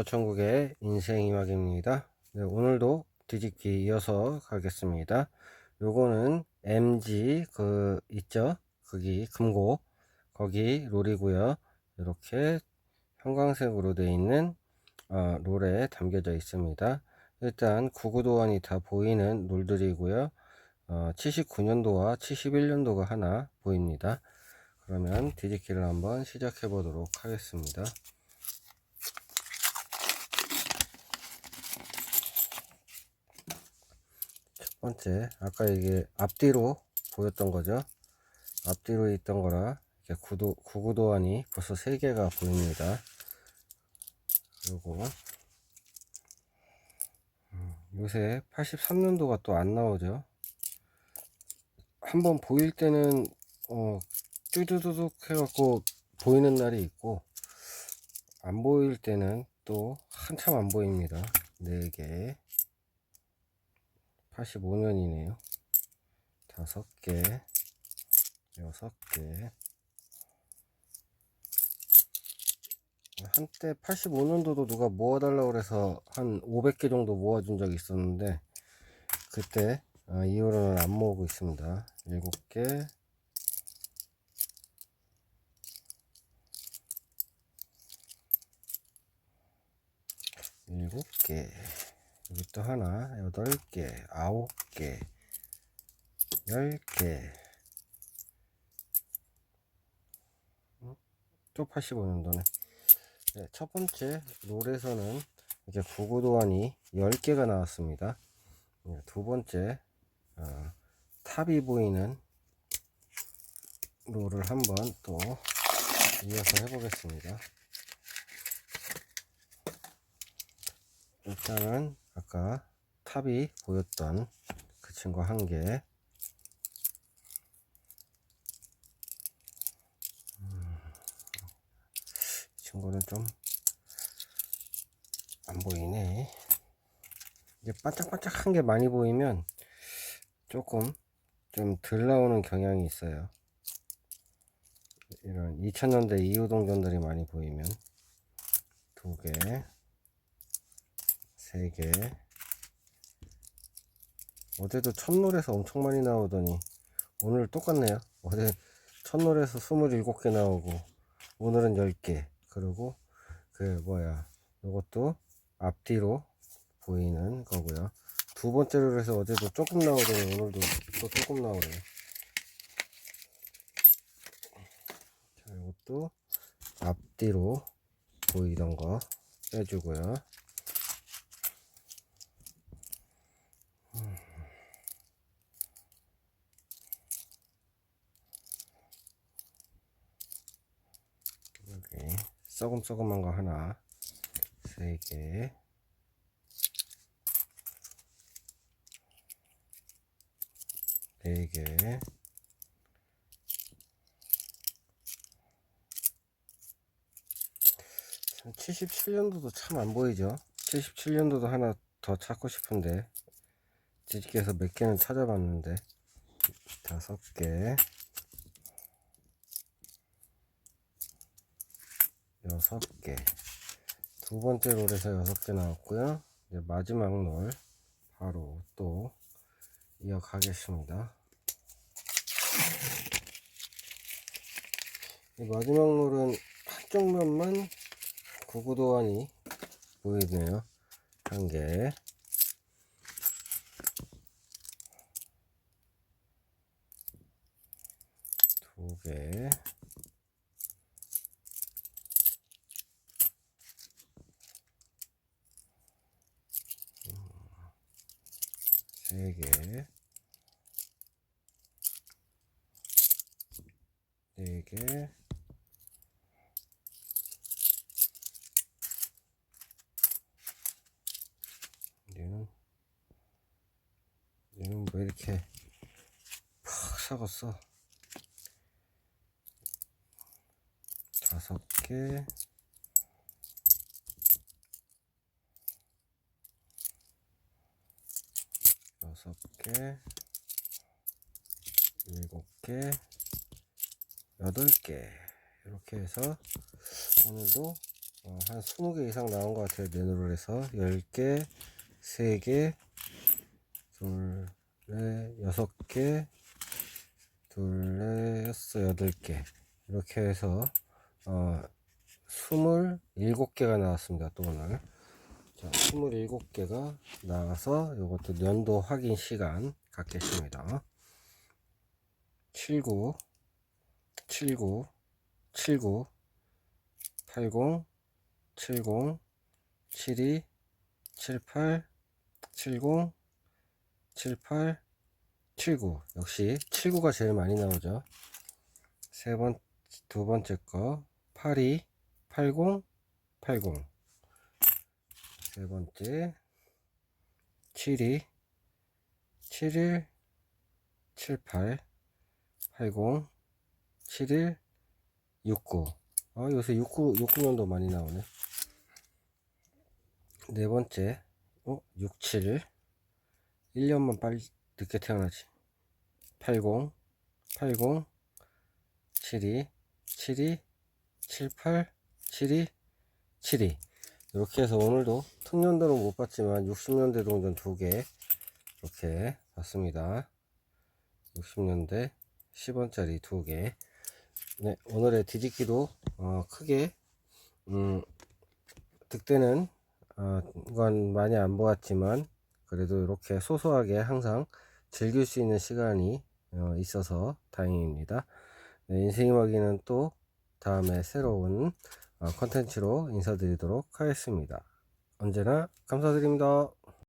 안녕하십니까 천국의 인생이막입니다. 네, 오늘도 뒤집기 이어서 가겠습니다. 요거는 MG 그 있죠? 거기 금고 거기 롤이고요. 이렇게 형광색으로 되어 있는 어, 롤에 담겨져 있습니다. 일단 구구도안이 다 보이는 롤들이고요. 어, 79년도와 71년도가 하나 보입니다. 그러면 뒤집기를 한번 시작해 보도록 하겠습니다 첫 번째 아까 이게 앞뒤로 보였던 거죠? 앞뒤로 있던 거라 이렇게 구도 구구도안이 벌써 세 개가 보입니다. 그리고 음, 요새 83년도가 또 안 나오죠? 한번 보일 때는 어 쭈두두둑 해갖고 보이는 날이 있고 안 보일 때는 또 한참 안 보입니다. 4개 85년이네요. 다섯 개, 여섯 개. 한때 85년도도 누가 모아달라고 그래서 한 500개 정도 모아준 적이 있었는데, 그때 아, 이후로는 안 모으고 있습니다. 일곱 개, 일곱 개. 여기 또 하나, 여덟 개, 아홉 개, 열 개. 음? 또 85년도네. 네, 첫 번째 롤에서는 이렇게 구구도안이 10개가 나왔습니다. 네, 두 번째 어, 탑이 보이는 롤을 한번 또 이어서 해보겠습니다. 일단은 아까 탑이 보였던 그 친구 한 개. 음, 이 친구는 좀 안 보이네. 이게 반짝반짝한 게 많이 보이면 조금 좀 덜 나오는 경향이 있어요. 이런 2000년대 이후 동전들이 많이 보이면 두 개. 세 개. 어제도 첫놀에서 엄청 많이 나오더니 오늘 똑같네요. 어제 첫놀에서 27개 나오고 오늘은 10개. 그리고 그 뭐야 이것도 앞뒤로 보이는 거고요. 두 번째로 해서 어제도 조금 나오더니 오늘도 또 조금 나오네요. 자, 이것도 앞뒤로 보이던 거 빼주고요. 여기 썩음썩음한 거 하나 세 개. 네 개. 참 77년도도 참 안 보이죠? 77년도도 하나 더 찾고 싶은데 뒤집기에서 몇 개는 찾아봤는데 다섯 개 여섯 개. 두 번째 롤에서 여섯 개 나왔고요. 이제 마지막 롤 바로 또 이어가겠습니다. 이 마지막 롤은 한쪽 면만 구구도안이 보이네요. 한 개. 두 개. 세 개, 네 개, 얘는 얘는 왜 이렇게 푹 썩었어? 다섯 개. 여섯 개, 일곱 개, 여덟 개 이렇게 해서 오늘도 어, 한 20개 이상 나온 것 같아요. 내노롤에서 10개, 3개, 둘, 넷, 6개, 둘, 넷, 여섯, 여덟 개 이렇게 해서 어, 27개가 나왔습니다. 또 오늘 자, 27개가 나와서 이것도 연도 확인 시간 갖겠습니다. 79 79 79 80 70 72 78 70 78 79 역시 79가 제일 많이 나오죠. 세 번 두 번째 거 82 80 80 세 번째 72 71 78 80 71 69 아, 요새 69, 69년도 많이 나오네. 네 번째, 어, 67. 1년만 빨리 늦게 태어나지. 80, 80, 72, 72, 78, 72, 72. 이렇게 해서 오늘도 특년도는 못 봤지만 60년대 동전 두 개 이렇게 봤습니다. 60년대 10원짜리 두 개. 네, 오늘의 뒤집기도 어, 크게 음, 득대는 어, 건 많이 안 보았지만 그래도 이렇게 소소하게 항상 즐길 수 있는 시간이 어, 있어서 다행입니다. 네, 인생이 먹이는 또 다음에 새로운 어, 컨텐츠로 인사드리도록 하겠습니다. 언제나 감사드립니다.